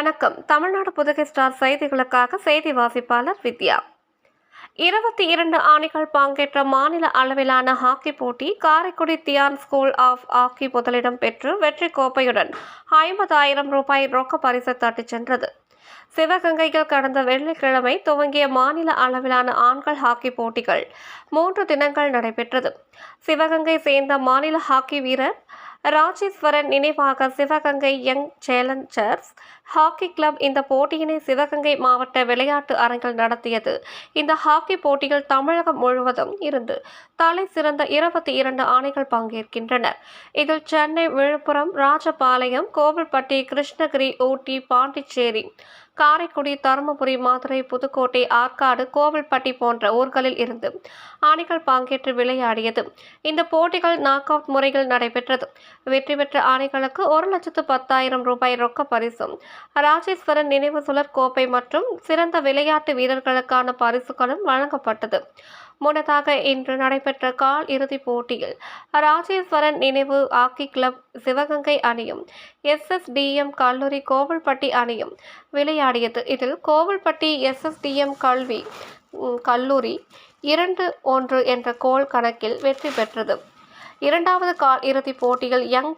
வணக்கம். தமிழ்நாடு புதுகை ஸ்டார் செய்திகளுக்காக செய்தி வாசிப்பாளர் வித்யா. இருபத்தி இரண்டு ஆணைகள் பங்கேற்ற மாநில அளவிலான ஹாக்கி போட்டி Karaikudi Dhyan school of hockey முதலிடம் பெற்று வெற்றி கோப்பையுடன் ஐம்பதாயிரம் ரூபாய் ரொக்க பரிசு தட்டிச் சென்றது. சிவகங்கையில் கடந்த வெள்ளிக்கிழமை துவங்கிய மாநில அளவிலான ஆண்கள் ஹாக்கி போட்டிகள் மூன்று தினங்கள் நடைபெற்றது. சிவகங்கை சேர்ந்த மாநில ஹாக்கி வீரர் ராஜேஸ்வரன் நினைவாக Sivaganga young challengers hockey club இந்த போட்டியினை சிவகங்கை மாவட்ட விளையாட்டு அரங்கில் நடத்தியது. இந்த ஹாக்கி போட்டியில் தமிழகம் முழுவதும் இருந்து தலை சிறந்த இருபத்தி இரண்டு ஆணைகள் பங்கேற்கின்றனர். இதில் சென்னை விழுப்புரம் ராஜபாளையம் கோவில்பட்டி கிருஷ்ணகிரி ஊட்டி பாண்டிச்சேரி காரைக்குடி தருமபுரி மதுரை புதுக்கோட்டை ஆற்காடு கோவில்பட்டி போன்ற ஊர்களில் இருந்து அணிகள் பங்கேற்று விளையாடியது. இந்த போட்டிகள் நாக் அவுட் முறையில் நடைபெற்றது. வெற்றி பெற்ற அணிகளுக்கு ஒரு லட்சத்து பத்தாயிரம் ரூபாய் ரொக்க பரிசும் ராஜேஸ்வரன் நினைவு சுழற் கோப்பை மற்றும் சிறந்த விளையாட்டு வீரர்களுக்கான பரிசுகளும் வழங்கப்பட்டது. முன்னதாக இன்று நடைபெற்ற கால் இறுதிப் போட்டியில் ராஜேஸ்வரன் நினைவு ஹாக்கி கிளப் சிவகங்கை அணியும் எஸ்எஸ்டிஎம் கல்லூரி கோவில்பட்டி அணியும் விளையாடியது. இதில் கோவில்பட்டி எஸ்எஸ்டிஎம் கல்வி கல்லூரி இரண்டு ஒன்று என்ற கோல் கணக்கில் வெற்றி பெற்றது. இரண்டாவது கால் இறுதிப் போட்டியில் young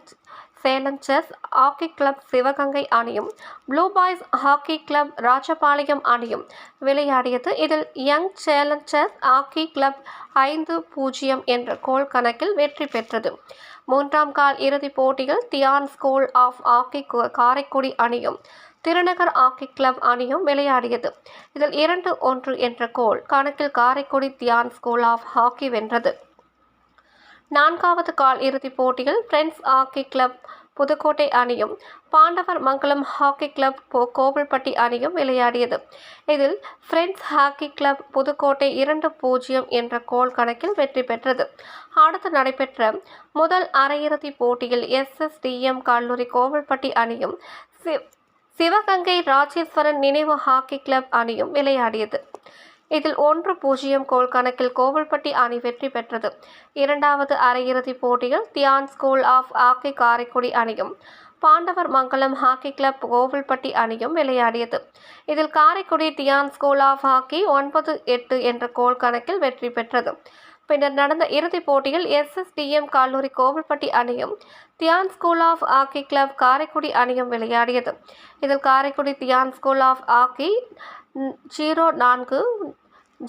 challengers hockey club Sivaganga அணியும் blue boys hockey club Rajapalayam அணியும் விளையாடியது. இதில் யங் சேலஞ்சர்ஸ் ஹாக்கி கிளப் ஐந்து பூஜ்ஜியம் என்ற கோல் கணக்கில் வெற்றி பெற்றது. மூன்றாம் கால் இறுதிப் போட்டியில் தியான் ஸ்கூல் ஆஃப் ஹாக்கி கு- காரைக்குடி அணியும் திருநகர் ஹாக்கி கிளப் அணியும் விளையாடியது. இதில் இரண்டு ஒன்று என்ற கோல் கணக்கில் Karaikudi Dhyan school of hockey வென்றது. நான்காவது கால் இறுதிப் போட்டியில் ஃப்ரெண்ட்ஸ் ஹாக்கி கிளப் புதுக்கோட்டை அணியும் பாண்டவர் மங்கலம் ஹாக்கி கிளப் போ- கோவில்பட்டி அணியும் விளையாடியது. இதில் ஃப்ரெண்ட்ஸ் ஹாக்கி கிளப் புதுக்கோட்டை இரண்டு பூஜ்ஜியம் என்ற கோல் கணக்கில் வெற்றி பெற்றது. அடுத்து நடைபெற்ற முதல் அரையிறுதி போட்டியில் எஸ்எஸ்டிஎம் கல்லூரி கோவில்பட்டி அணியும் சிவகங்கை ராஜேஸ்வரன் நினைவு ஹாக்கி கிளப் அணியும் விளையாடியது. இதில் ஒன்று பூஜ்ஜியம் கோல் கணக்கில் கோவில்பட்டி அணி வெற்றி பெற்றது. இரண்டாவது அரையிறுதிப் போட்டியில் Dhyan school of hockey Karaikudi அணியும் பாண்டவர் மங்கலம் ஹாக்கி கிளப் கோவில்பட்டி அணியும் விளையாடியது. இதில் Karaikudi Dhyan school of hockey ஒன்பது எட்டு என்ற கோல் கணக்கில் வெற்றி பெற்றது. பின்னர் நடந்த இறுதிப் போட்டியில் எஸ்எஸ்டிஎம் கல்லூரி கோவில்பட்டி அணியும் Dhyan school of hockey club Karaikudi அணியும் விளையாடியது. இதில் Karaikudi Dhyan school of hockey zero நான்கு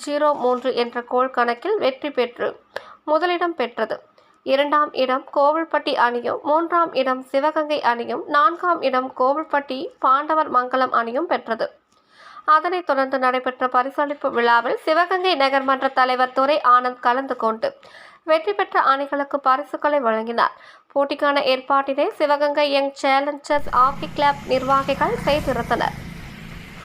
ஜீரோ மூன்று என்ற கோல் கணக்கில் வெற்றி பெற்று முதலிடம் பெற்றது. இரண்டாம் இடம் கோவில்பட்டி அணியும் மூன்றாம் இடம் சிவகங்கை அணியும் நான்காம் இடம் கோவில்பட்டி பாண்டவர் மங்கலம் அணியும் பெற்றது. அதனைத் தொடர்ந்து நடைபெற்ற பரிசளிப்பு விழாவில் சிவகங்கை நகர்மன்ற தலைவர் துரை ஆனந்த் கலந்து கொண்டு வெற்றி பெற்ற அணிகளுக்கு பரிசுகளை வழங்கினார். போட்டிக்கான ஏற்பாட்டினை Sivaganga young challengers hockey club நிர்வாகிகள் செய்திருந்தனர்.